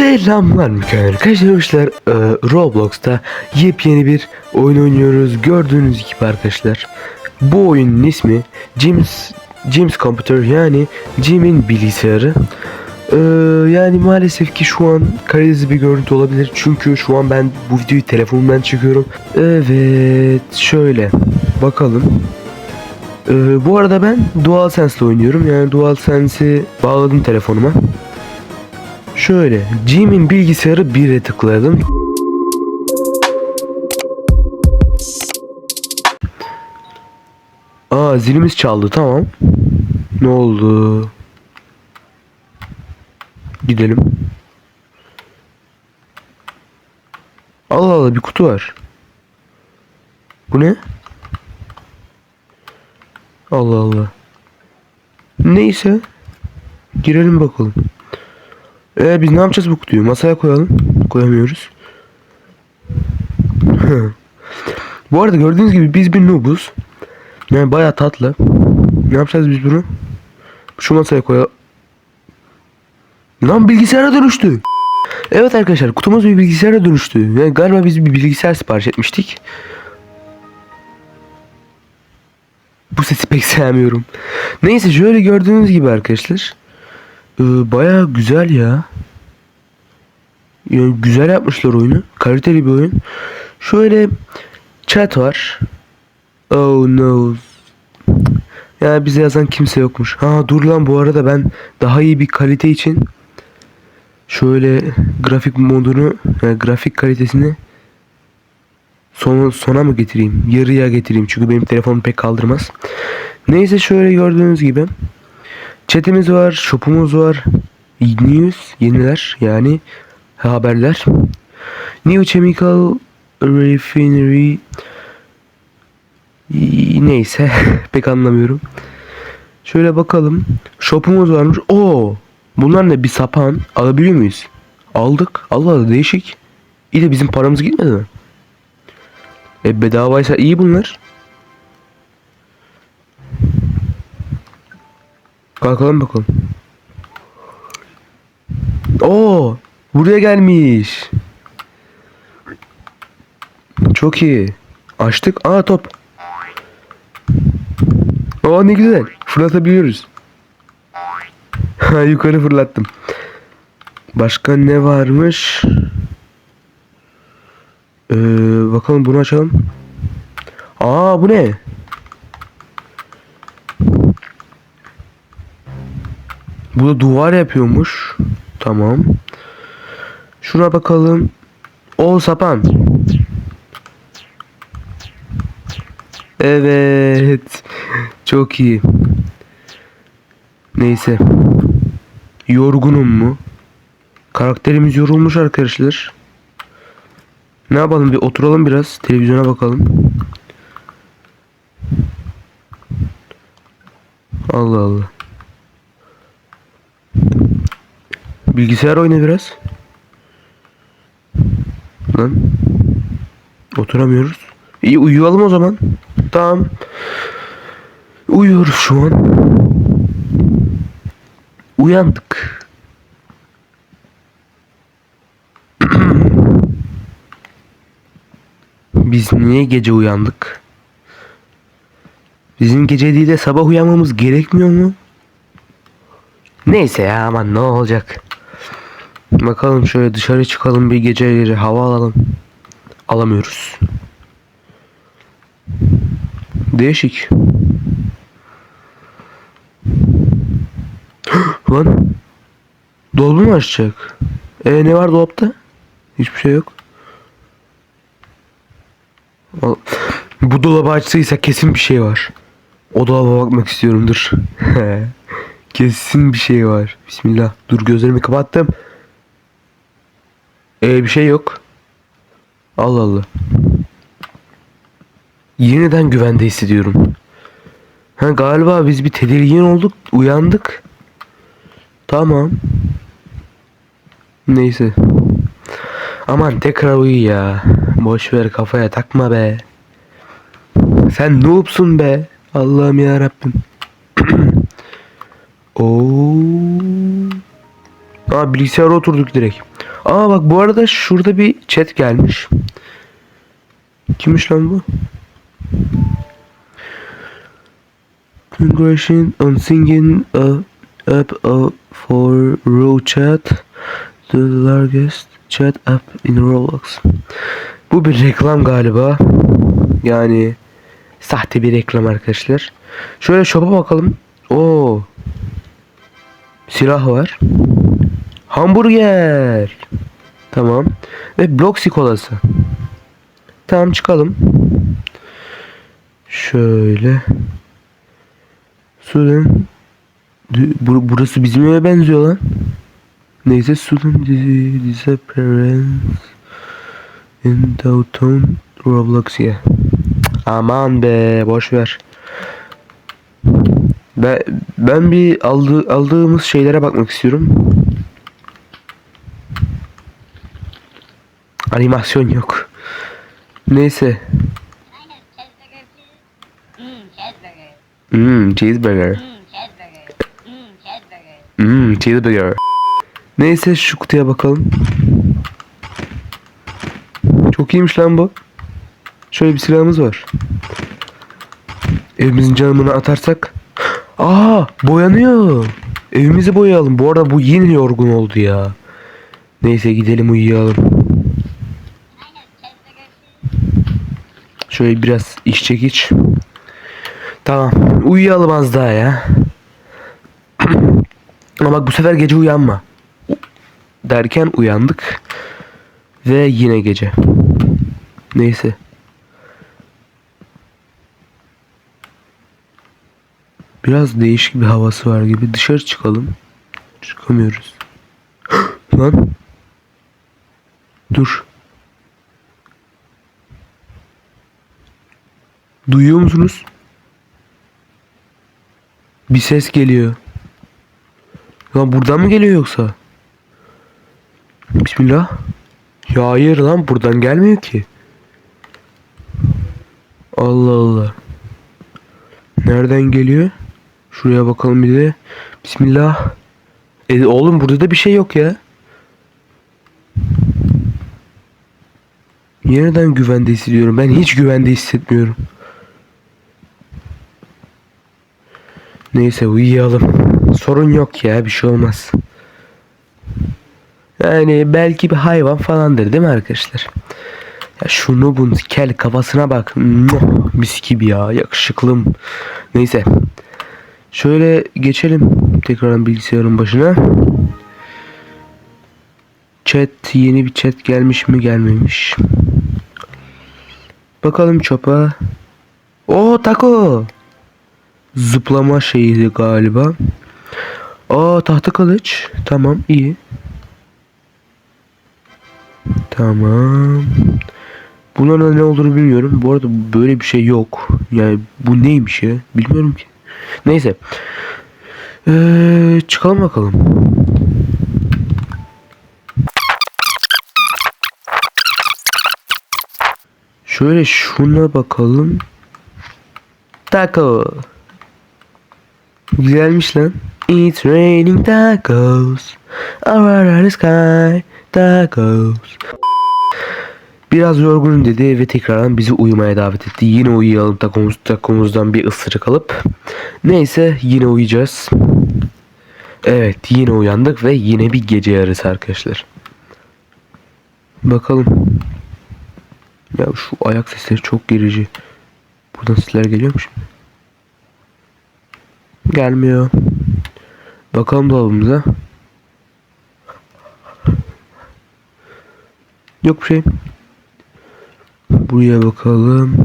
Selamlar mükemmel arkadaşlar. Ee, Roblox'ta yepyeni bir oyun oynuyoruz. Gördüğünüz gibi arkadaşlar. Bu oyunun ismi James James Computer yani Jim'in bilgisayarı. Ee, yani maalesef ki şu an kalitesiz bir görüntü olabilir. Çünkü şu an ben bu videoyu telefonumdan çekiyorum. Evet şöyle bakalım. Ee, bu arada ben DualSense ile oynuyorum. Yani DualSense'i bağladım telefonuma. Şöyle Jim'in bilgisayarı 1'e tıkladım. Aa zilimiz çaldı tamam. Ne oldu? Gidelim. Allah Allah bir kutu var. Bu ne? Allah Allah. Neyse. Girelim bakalım. Ee biz ne yapacağız bu kutuyu? Masaya koyalım. Koyamıyoruz. bu arada gördüğünüz gibi biz bir noobuz. Yani baya tatlı. Ne yapacağız biz bunu? Şu masaya koyalım. Lan bilgisayara dönüştü. Evet arkadaşlar kutumuz bir bilgisayara dönüştü. Yani galiba biz bir bilgisayar sipariş etmiştik. Bu sesi pek sevmiyorum. Neyse şöyle gördüğünüz gibi arkadaşlar. Ee, Baya güzel ya. Yani güzel yapmışlar oyunu. Kaliteli bir oyun. Şöyle chat var. Oh no. Ya bize yazan kimse yokmuş. Ha dur lan bu arada ben daha iyi bir kalite için şöyle grafik modunu yani grafik kalitesini sona, sona mı getireyim? Yarıya getireyim çünkü benim telefonum pek kaldırmaz. Neyse şöyle gördüğünüz gibi Chatimiz var, shopumuz var. News, yeniler yani haberler. New Chemical Refinery neyse pek anlamıyorum. Şöyle bakalım. Shopumuz varmış. Oo! Bunlar ne? Bir sapan alabiliyor muyuz? Aldık. Allah Allah değişik. İyi de bizim paramız gitmedi mi? E bedavaysa iyi bunlar. Kalkalım bakalım. Oo, buraya gelmiş. Çok iyi. Açtık. Aa top. Aa ne güzel. Fırlatabiliyoruz. Yukarı fırlattım. Başka ne varmış? Ee, bakalım bunu açalım. Aa bu ne? Bu da duvar yapıyormuş. Tamam. Şuna bakalım. O sapan. Evet. Çok iyi. Neyse. Yorgunum mu? Karakterimiz yorulmuş arkadaşlar. Ne yapalım bir oturalım biraz televizyona bakalım. Allah Allah. Bilgisayar oyna biraz. Lan. Oturamıyoruz. İyi uyuyalım o zaman. Tamam. Uyuyoruz şu an. Uyandık. Biz niye gece uyandık? Bizim gece değil de sabah uyanmamız gerekmiyor mu? Neyse ya aman ne olacak. Bakalım şöyle dışarı çıkalım bir gece gece hava alalım. Alamıyoruz. Değişik. Lan. Dolabı mı açacak? E ne var dolapta? Hiçbir şey yok. Bu dolabı açtıysa kesin bir şey var. O dolaba bakmak istiyorum dur. kesin bir şey var. Bismillah. Dur gözlerimi kapattım. Ee bir şey yok. Allah Allah. Yeniden güvende hissediyorum. Ha galiba biz bir tedirgin olduk, uyandık. Tamam. Neyse. Aman tekrar uyu ya. Boş ver kafaya takma be. Sen noobsun be. Allah'ım ya Rabbim. Oo. Aa bilgisayara oturduk direkt. Aa bak bu arada şurada bir chat gelmiş. Kimmiş lan bu? Congratulations on singing a, up a for row chat the largest chat app in Roblox. Bu bir reklam galiba. Yani sahte bir reklam arkadaşlar. Şöyle shop'a bakalım. Oo. Silah var. Hamburger. Tamam. Ve Bloxy kolası. Tamam çıkalım. Şöyle. Sudan. Dü- bur- burası bizim eve benziyor lan. Neyse dizi disappearance in downtown Roblox. Aman be boş ver. Ben, ben bir aldı, aldığımız şeylere bakmak istiyorum. Animasyon yok. Neyse. Mmm, cheeseburger. Mmm, cheeseburger. Cheeseburger. Cheeseburger. Neyse şu kutuya bakalım. Çok iyiymiş lan bu. Şöyle bir silahımız var. Evimizin camını atarsak. Aa boyanıyor. Evimizi boyayalım. Bu arada bu yine yorgun oldu ya. Neyse gidelim uyuyalım. Şöyle biraz iç çekiç. Tamam. Uyuyalım az daha ya. Ama bak bu sefer gece uyanma. Derken uyandık. Ve yine gece. Neyse. Biraz değişik bir havası var gibi. Dışarı çıkalım. Çıkamıyoruz. Lan. Dur. Duyuyor musunuz? Bir ses geliyor. Lan buradan mı geliyor yoksa? Bismillah. Ya hayır lan buradan gelmiyor ki. Allah Allah. Nereden geliyor? Şuraya bakalım bir de. Bismillah. E, oğlum burada da bir şey yok ya. Yeniden güvende hissediyorum. Ben hiç güvende hissetmiyorum. Neyse uyuyalım. Sorun yok ya bir şey olmaz. Yani belki bir hayvan falandır değil mi arkadaşlar? Ya şunu bun kel kafasına bak. Muah, Mis gibi ya yakışıklım. Neyse. Şöyle geçelim tekrardan bilgisayarın başına. Chat yeni bir chat gelmiş mi gelmemiş. Bakalım çöpe. O taco. Zıplama şeyiydi galiba. Aa tahta kılıç. Tamam iyi. Tamam. Bunların ne olduğunu bilmiyorum. Bu arada böyle bir şey yok. Yani bu neymiş ya? Bilmiyorum ki. Neyse. Ee, çıkalım bakalım. Şöyle şuna bakalım. Taco. Güzelmiş lan. It's raining tacos. Around the sky. Tacos. Biraz yorgunum dedi ve tekrardan bizi uyumaya davet etti. Yine uyuyalım takomuz, takomuzdan bir ısırık alıp. Neyse yine uyuyacağız. Evet yine uyandık ve yine bir gece yarısı arkadaşlar. Bakalım. Ya şu ayak sesleri çok gerici. Buradan sesler geliyor mu şimdi? Gelmiyor. Bakalım dolabımıza. Yok bir şey. Buraya bakalım.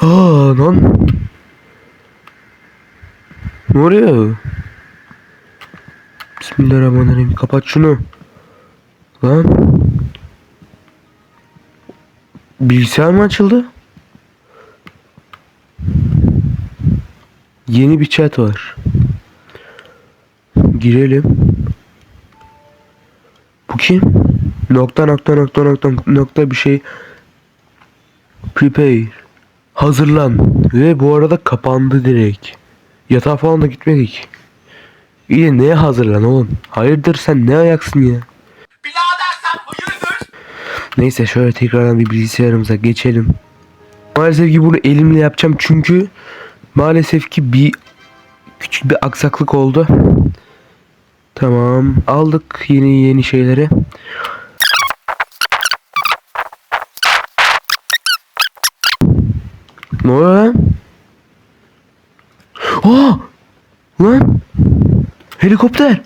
Aa lan. Ne oluyor? Bismillahirrahmanirrahim. Kapat şunu. Lan. Bilgisayar mı açıldı? Yeni bir chat var. Girelim. Bu kim? Nokta nokta nokta nokta nokta bir şey. Prepare. Hazırlan. Ve bu arada kapandı direkt. Yatağa falan da gitmedik. İyi neye hazırlan oğlum? Hayırdır sen ne ayaksın ya? Neyse şöyle tekrardan bir bilgisayarımıza geçelim. Maalesef ki bunu elimle yapacağım çünkü maalesef ki bir küçük bir aksaklık oldu. Tamam aldık yeni yeni şeyleri. Ne oluyor lan? Aa! Lan! Helikopter!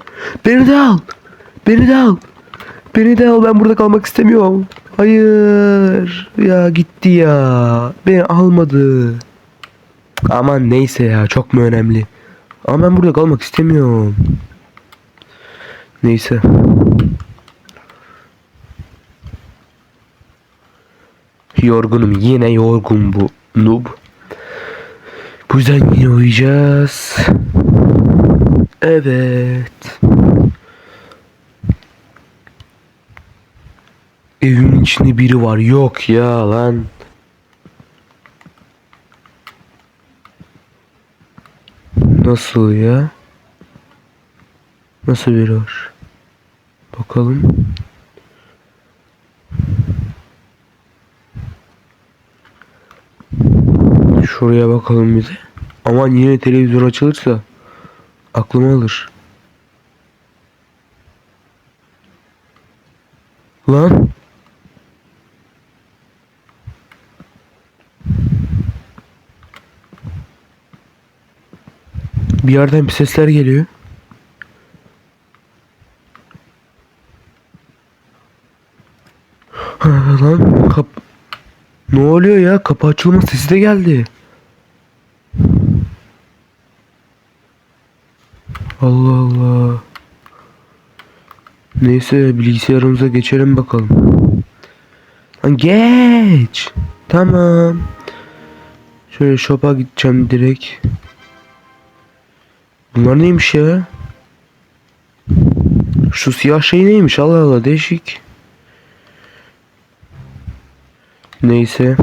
Beni de al! Beni de al! Beni de al ben burada kalmak istemiyorum. Hayır. Ya gitti ya. Beni almadı. Aman neyse ya çok mu önemli. Ama ben burada kalmak istemiyorum. Neyse. Yorgunum yine yorgun bu noob. Bu yüzden yine uyuyacağız. Evet. Evimin içinde biri var. Yok ya lan. Nasıl ya? Nasıl biri var? Bakalım. Şuraya bakalım bir de. Aman yine televizyon açılırsa aklımı alır. Lan. Bir yerden bir sesler geliyor. Lan kap ne oluyor ya? Kapı açılma sesi de geldi. Allah Allah. Neyse bilgisayarımıza geçelim bakalım. Lan geç. Tamam. Şöyle shop'a gideceğim direkt. Bunlar neymiş ya? Şu siyah şey neymiş? Allah Allah değişik. Neyse.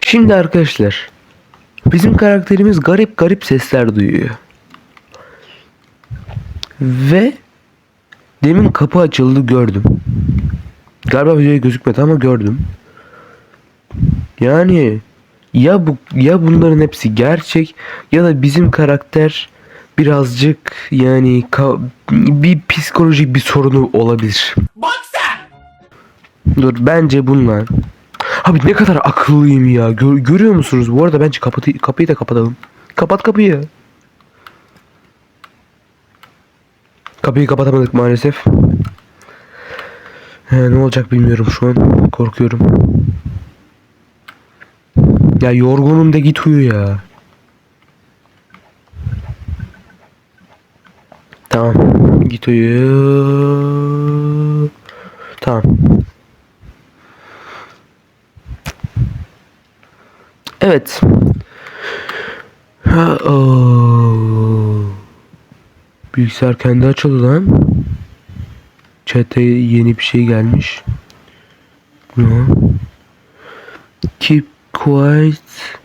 Şimdi arkadaşlar bizim karakterimiz garip garip sesler duyuyor. Ve demin kapı açıldı gördüm. Galiba videoya gözükmedi ama gördüm. Yani ya bu ya bunların hepsi gerçek ya da bizim karakter birazcık yani bir psikolojik bir sorunu olabilir. Bak sen! Dur bence bunlar. Abi ne kadar akıllıyım ya. Gör- görüyor musunuz? Bu arada bence kapatı kapıyı da kapatalım. Kapat kapıyı. Kapıyı kapatamadık maalesef. He, ne olacak bilmiyorum şu an. Korkuyorum. Ya yorgunum da git uyu ya. Tamam. Git uyu. Tamam. Evet. Ha. Bilgisayar kendi açıldı lan. Chat'e yeni bir şey gelmiş. Ne? Keep quiet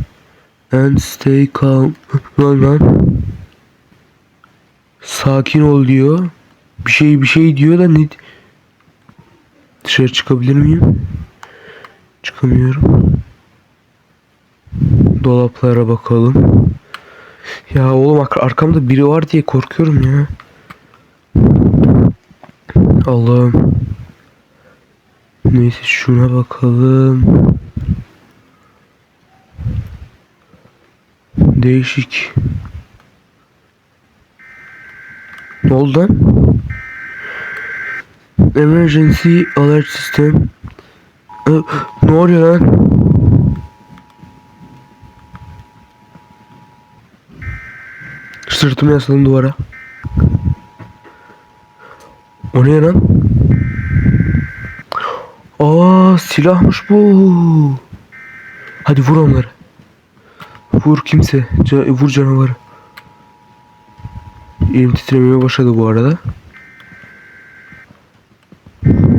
and stay calm. Lan. Sakin ol diyor. Bir şey bir şey diyor da ne? Dışarı çıkabilir miyim? Çıkamıyorum. Dolaplara bakalım. Ya oğlum ar- arkamda biri var diye korkuyorum ya. Allah'ım. Neyse şuna bakalım. Değişik. Ne oldu lan? Emergency alert system. Ne oluyor lan? Sırtımı yasladım duvara. O ne lan? Aa silahmış bu. Hadi vur onları. Vur kimse. Ca- vur canavarı. Elim titremeye başladı bu arada.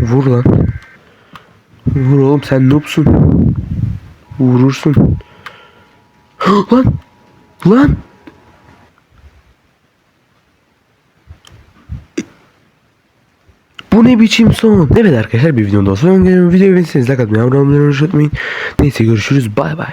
Vur lan. Vur oğlum sen noobsun. Vurursun. lan. Lan. Bu ne biçim son? Evet arkadaşlar bir videonun daha gelelim. Videoyu beğendiyseniz like atmayı, abone olmayı unutmayın. Neyse görüşürüz. Bay bay.